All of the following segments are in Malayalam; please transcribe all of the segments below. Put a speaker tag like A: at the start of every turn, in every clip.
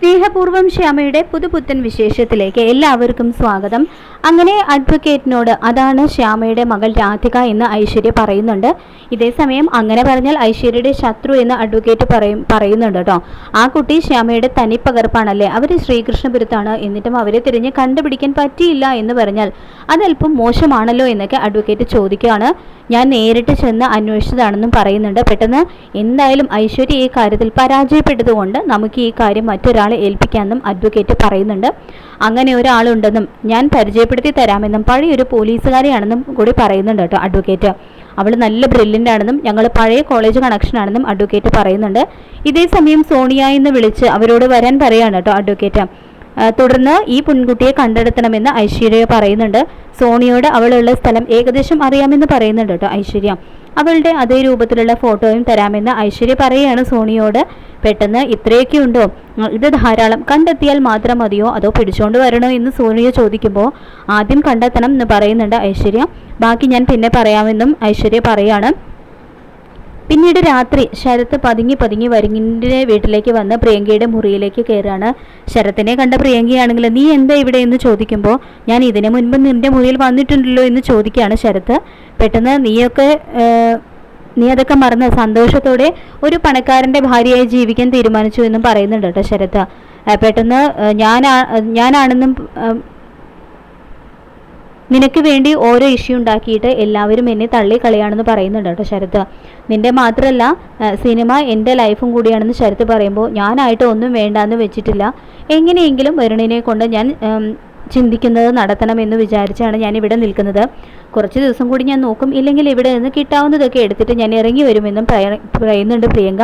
A: സ്നേഹപൂർവം ശ്യാമയുടെ പുതുപുത്തൻ വിശേഷത്തിലേക്ക് എല്ലാവർക്കും സ്വാഗതം. അങ്ങനെ അഡ്വക്കേറ്റിനോട് അതാണ് ശ്യാമയുടെ മകൾ രാധിക എന്ന് ഐശ്വര്യ പറയുന്നുണ്ട്. ഇതേസമയം അങ്ങനെ പറഞ്ഞാൽ ഐശ്വര്യയുടെ ശത്രു എന്ന് അഡ്വക്കേറ്റ് പറയും പറയുന്നുണ്ട് കേട്ടോ ആ കുട്ടി ശ്യാമയുടെ തനിപ്പകർപ്പാണല്ലേ? അവർ ശ്രീകൃഷ്ണപുരത്താണ്. എന്നിട്ടും അവരെ തിരിഞ്ഞ് കണ്ടുപിടിക്കാൻ പറ്റിയില്ല എന്ന് പറഞ്ഞാൽ അതല്പം മോശമാണല്ലോ എന്നൊക്കെ അഡ്വക്കേറ്റ് ചോദിക്കുകയാണ്. ഞാൻ നേരിട്ട് ചെന്ന് അന്വേഷിച്ചതാണെന്നും പറയുന്നുണ്ട്. പെട്ടെന്ന് എന്തായാലും ഐശ്വര്യ ഈ കാര്യത്തിൽ പരാജയപ്പെട്ടതുകൊണ്ട് നമുക്ക് ഈ കാര്യം മറ്റൊരാളെ ഏൽപ്പിക്കാമെന്നും അഡ്വക്കേറ്റ് പറയുന്നുണ്ട്. അങ്ങനെ ഒരാളുണ്ടെന്നും ഞാൻ പരിചയപ്പെടുത്തി തരാമെന്നും പഴയൊരു പോലീസുകാരിയാണെന്നും കൂടി പറയുന്നുണ്ട് കേട്ടോ അഡ്വക്കേറ്റ് അവൾ നല്ല ബ്രില്യന്റ് ആണെന്നും ഞങ്ങൾ പഴയ കോളേജ് കണക്ഷൻ ആണെന്നും അഡ്വക്കേറ്റ് പറയുന്നുണ്ട്. ഇതേ സമയം സോണിയ എന്ന് വിളിച്ച് അവരോട് വരാൻ പറയുകയാണ് കേട്ടോ അഡ്വക്കേറ്റ് തുടർന്ന് ഈ പെൺകുട്ടിയെ കണ്ടെടുത്തണമെന്ന് ഐശ്വര്യ പറയുന്നുണ്ട്. സോണിയോട് അവളുള്ള സ്ഥലം ഏകദേശം അറിയാമെന്ന് പറയുന്നുണ്ട് കേട്ടോ ഐശ്വര്യ. അവളുടെ അതേ രൂപത്തിലുള്ള ഫോട്ടോയും തരാമെന്ന് ഐശ്വര്യ പറയുകയാണ് സോണിയോട്. പെട്ടെന്ന് ഇത്രയൊക്കെ ഉണ്ടോ? ഇത് ധാരാളം. കണ്ടെത്തിയാൽ മാത്രം മതിയോ? അതോ പിടിച്ചോണ്ട് വരണോ എന്ന് സോണിയ ചോദിക്കുമ്പോൾ ആദ്യം കണ്ടെത്തണം എന്ന് പറയുന്നുണ്ട് ഐശ്വര്യ. ബാക്കി ഞാൻ പിന്നെ പറയാമെന്നും ഐശ്വര്യ പറയാണ്. പിന്നീട് രാത്രി ശരത്ത് പതുങ്ങി പതുങ്ങി വരുങ്ങിന്റെ വീട്ടിലേക്ക് വന്ന് പ്രിയങ്കയുടെ മുറിയിലേക്ക് കയറുകയാണ്. ശരത്തിനെ കണ്ട പ്രിയങ്കയാണെങ്കിൽ നീ എന്താ ഇവിടെ? എന്ന് ചോദിക്കുമ്പോൾ ഞാൻ ഇതിനു മുൻപ് നിന്റെ മുറിയിൽ വന്നിട്ടുണ്ടല്ലോ എന്ന് ചോദിക്കുകയാണ് ശരത്ത്. പെട്ടെന്ന് നീയൊക്കെ നീ അതൊക്കെ മറന്ന് സന്തോഷത്തോടെ ഒരു പണക്കാരന്റെ ഭാര്യയായി ജീവിക്കാൻ തീരുമാനിച്ചു എന്നും പറയുന്നുണ്ട് കേട്ടോ ശരത്ത്. പെട്ടെന്ന് ഞാനാ ഞാനാണെന്നും നിനക്ക് വേണ്ടി ഓരോ ഇഷ്യൂ ഉണ്ടാക്കിയിട്ട് എല്ലാവരും എന്നെ തള്ളി കളയാണെന്ന് പറയുന്നുണ്ട് കേട്ടോ ശരത്ത് നിന്റെ മാത്രമല്ല സിനിമ എന്റെ ലൈഫും കൂടിയാണെന്ന് ശരത് പറയുമ്പോൾ ഞാനായിട്ട് ഒന്നും വേണ്ടാന്ന് വെച്ചിട്ടില്ല. എങ്ങനെയെങ്കിലും വരുണിനെ കൊണ്ട് ഞാൻ ചിന്തിക്കുന്നത് നടത്തണമെന്ന് വിചാരിച്ചാണ് ഞാൻ ഇവിടെ നിൽക്കുന്നത്. കുറച്ച് ദിവസം കൂടി ഞാൻ നോക്കും ഇല്ലെങ്കിൽ ഇവിടെ നിന്ന് കിട്ടാവുന്നതൊക്കെ എടുത്തിട്ട് ഞാൻ ഇറങ്ങി വരുമെന്നും പറയുന്നുണ്ട് പ്രിയങ്ക.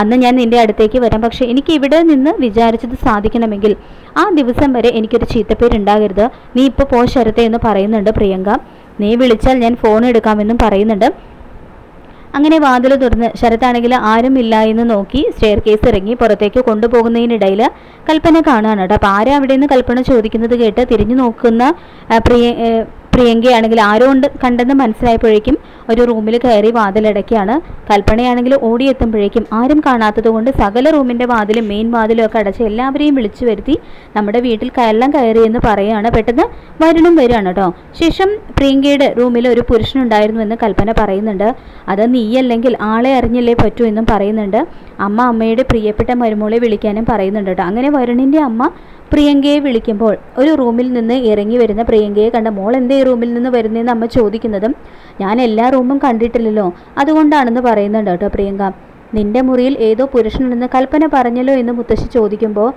A: അന്ന് ഞാൻ നിന്റെ അടുത്തേക്ക് വരാം പക്ഷേ എനിക്ക് ഇവിടെ നിന്ന് വിചാരിച്ചത് സാധിക്കണമെങ്കിൽ ആ ദിവസം വരെ എനിക്കൊരു ചീത്തപ്പേരുണ്ടാകരുത്. നീ ഇപ്പോൾ പോ ശരത്തെ എന്ന് പറയുന്നുണ്ട് പ്രിയങ്ക. നീ വിളിച്ചാൽ ഞാൻ ഫോൺ എടുക്കാമെന്നും പറയുന്നുണ്ട്. അങ്ങനെ വാതിൽ തുറന്ന് ശരത്താണെങ്കിൽ ഇല്ല എന്ന് നോക്കി സ്റ്റെയർ കേസ് ഇറങ്ങി പുറത്തേക്ക് കൊണ്ടുപോകുന്നതിനിടയിൽ കൽപ്പന കാണുകയാണ്. കേട്ടോ അപ്പോൾ ആരാ അവിടെ നിന്ന് കൽപ്പന ചോദിക്കുന്നത് കേട്ട് തിരിഞ്ഞു നോക്കുന്ന പ്രിയ പ്രിയങ്കയാണെങ്കിൽ ആരോ കണ്ടെന്ന് മനസ്സിലായപ്പോഴേക്കും ഒരു റൂമിൽ കയറി വാതിലടയ്ക്കാണ് കൽപ്പനയാണെങ്കിൽ ഓടിയെത്തുമ്പോഴേക്കും ആരും കാണാത്തതുകൊണ്ട് സകല റൂമിന്റെ വാതിലും മെയിൻ വാതിലും ഒക്കെ അടച്ച് എല്ലാവരെയും വിളിച്ചു വരുത്തി നമ്മുടെ വീട്ടിൽ കയറണം കയറി എന്ന് പറയുകയാണ്. പെട്ടെന്ന് വരുണും വരികയാണ് കേട്ടോ ശേഷം പ്രിയങ്കയുടെ റൂമിൽ ഒരു പുരുഷനുണ്ടായിരുന്നു എന്ന് കൽപ്പന പറയുന്നുണ്ട്. അത് നീയല്ലെങ്കിൽ ആളെ അറിഞ്ഞില്ലേ പറ്റൂ എന്നും പറയുന്നുണ്ട്. അമ്മ അമ്മയുടെ പ്രിയപ്പെട്ട മരുമോളെ വിളിക്കാനും പറയുന്നുണ്ട് കേട്ടോ അങ്ങനെ വരുണിന്റെ അമ്മ പ്രിയങ്കയെ വിളിക്കുമ്പോൾ ഒരു റൂമിൽ നിന്ന് ഇറങ്ങി വരുന്ന പ്രിയങ്കയെ കണ്ട മോൾ എന്തേ റൂമിൽ നിന്ന് വരുന്നതെന്ന് അമ്മ ചോദിക്കുന്നതും ഞാൻ എല്ലാ റൂമും കണ്ടിട്ടില്ലല്ലോ അതുകൊണ്ടാണെന്ന് പറയുന്നുണ്ട് കേട്ടോ പ്രിയങ്ക. നിന്റെ മുറിയിൽ ഏതോ പുരുഷനുണ്ടെന്ന് കൽപ്പന പറഞ്ഞല്ലോ എന്ന് മുത്തശ്ശി ചോദിക്കുമ്പോൾ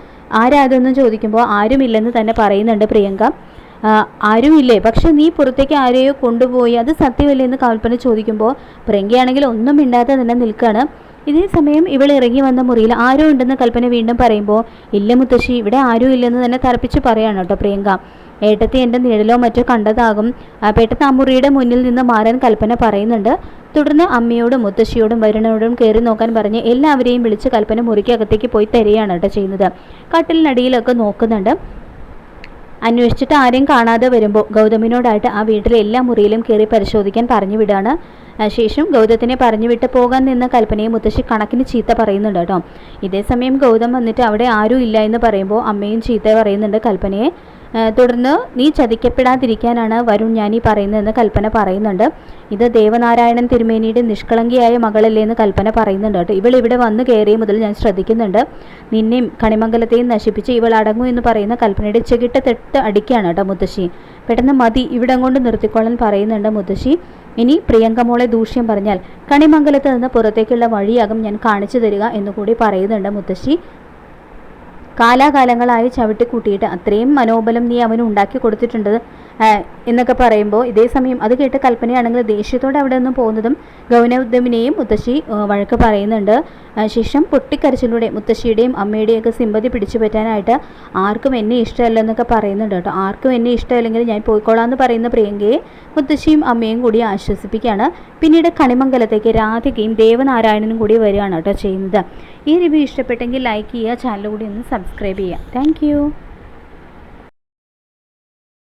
A: ആരാതെന്ന് ചോദിക്കുമ്പോൾ ആരുമില്ലെന്ന് തന്നെ പറയുന്നുണ്ട് പ്രിയങ്ക. ആരുമില്ലേ? പക്ഷെ നീ പുറത്തേക്ക് ആരെയോ കൊണ്ടുപോയി അത് സത്യമല്ലേ എന്ന് കൽപ്പന ചോദിക്കുമ്പോൾ പ്രിയങ്കയാണെങ്കിൽ ഒന്നും മിണ്ടാതെ തന്നെ നിൽക്കുകയാണ് ഇതേ സമയം ഇവൾ ഇറങ്ങി വന്ന മുറിയിൽ ആരോ ഉണ്ടെന്ന് കൽപ്പന വീണ്ടും പറയുമ്പോൾ ഇല്ല മുത്തശ്ശി ഇവിടെ ആരും ഇല്ലെന്ന് തന്നെ തറപ്പിച്ച് പറയാണ് കേട്ടോ പ്രിയങ്ക. ഏട്ടത്തി എന്റെ നിഴലോ മറ്റോ കണ്ടതാകും. പെട്ടെന്ന് ആ മുറിയുടെ മുന്നിൽ നിന്ന് മാറാൻ കൽപ്പന പറയുന്നുണ്ട്. തുടർന്ന് അമ്മയോടും മുത്തശ്ശിയോടും വരുണനോടും കയറി നോക്കാൻ പറഞ്ഞ് എല്ലാവരെയും വിളിച്ച് കൽപ്പന മുറിക്കകത്തേക്ക് പോയി തരികയാണ് കേട്ടോ ചെയ്യുന്നത്. കട്ടിലിനടിയിലൊക്കെ നോക്കുന്നുണ്ട്. അന്വേഷിച്ചിട്ട് ആരെയും കാണാതെ വരുമ്പോൾ ഗൗതമിനോടായിട്ട് ആ വീട്ടിലെ എല്ലാ മുറിയിലും കയറി പരിശോധിക്കാൻ പറഞ്ഞു വിടാണ്. ശേഷം ഗൗതത്തിനെ പറഞ്ഞു വിട്ട് പോകാൻ നിന്ന കൽപ്പനയെ മുത്തശ്ശി കണക്കിന് ചീത്ത പറയുന്നുണ്ട് കേട്ടോ. ഇതേസമയം ഗൗതം വന്നിട്ട് അവിടെ ആരും ഇല്ല എന്ന് പറയുമ്പോൾ അമ്മയും ചീത്ത പറയുന്നുണ്ട് കൽപ്പനയെ. തുടർന്ന് നീ ചതിക്കപ്പെടാതിരിക്കാനാണ് വരുൺ ഈ പറയുന്നതെന്ന് കൽപ്പന പറയുന്നുണ്ട്. ഇത് ദേവനാരായണൻ തിരുമേനിയുടെ നിഷ്കളങ്കിയായ മകളല്ലേ എന്ന് കൽപ്പന പറയുന്നുണ്ട് കേട്ടോ. ഇവൾ ഇവിടെ വന്ന് കയറിയ മുതൽ ഞാൻ ശ്രദ്ധിക്കുന്നുണ്ട്. നിന്നെയും കണിമംഗലത്തെയും നശിപ്പിച്ച് ഇവൾ അടങ്ങൂ എന്ന് പറയുന്ന കൽപ്പനയുടെ ചെകിട്ട തെട്ട് അടിക്കുകയാണ് കേട്ടോ മുത്തശ്ശി. പെട്ടെന്ന് മതി ഇവിടെ കൊണ്ട് നിർത്തിക്കൊള്ളാൻ പറയുന്നുണ്ട് മുത്തശ്ശി. ഇനി പ്രിയങ്കമോളെ ദൂഷ്യം പറഞ്ഞാൽ കണിമംഗലത്ത് നിന്ന് പുറത്തേക്കുള്ള വഴിയാകും ഞാൻ കാണിച്ചു തരിക എന്നുകൂടി പറയുന്നുണ്ട് മുത്തശ്ശി. കാലാകാലങ്ങളായി ചവിട്ടിക്കൂട്ടിയിട്ട് അത്രയും മനോബലം നീ അവന് ഉണ്ടാക്കി കൊടുത്തിട്ടുണ്ട്. എന്നൊക്കെ പറയുമ്പോൾ ഇതേ സമയം അത് കേട്ട് കൽപ്പനയാണെങ്കിൽ ദേഷ്യത്തോടെ അവിടെ നിന്ന് പോകുന്നതും ഗൗനൗദ്ധമിനെയും മുത്തശ്ശി വഴക്ക് പറയുന്നുണ്ട്. ശേഷം പൊട്ടിക്കരച്ചിലൂടെ മുത്തശ്ശിയുടെയും അമ്മയുടെയൊക്കെ സിമ്പതി പിടിച്ചു പറ്റാനായിട്ട് ആർക്കും എന്നെ ഇഷ്ടമല്ലെന്നൊക്കെ പറയുന്നുണ്ട് കേട്ടോ. ആർക്കും എന്നെ ഇഷ്ടമല്ലെങ്കിൽ ഞാൻ പോയിക്കോളാം പറയുന്ന പ്രിയങ്കയെ മുത്തശ്ശിയും അമ്മയും കൂടി ആശ്വസിപ്പിക്കുകയാണ്. പിന്നീട് കണിമംഗലത്തേക്ക് രാധികയും ദേവനാരായണനും കൂടി വരികയാണ് കേട്ടോ ചെയ്യുന്നത്. ഈ റിവ്യൂ ഇഷ്ടപ്പെട്ടെങ്കിൽ ലൈക്ക് ചെയ്യുക ചാനൽ കൂടി ഒന്ന് സബ്സ്ക്രൈബ് ചെയ്യുക. താങ്ക്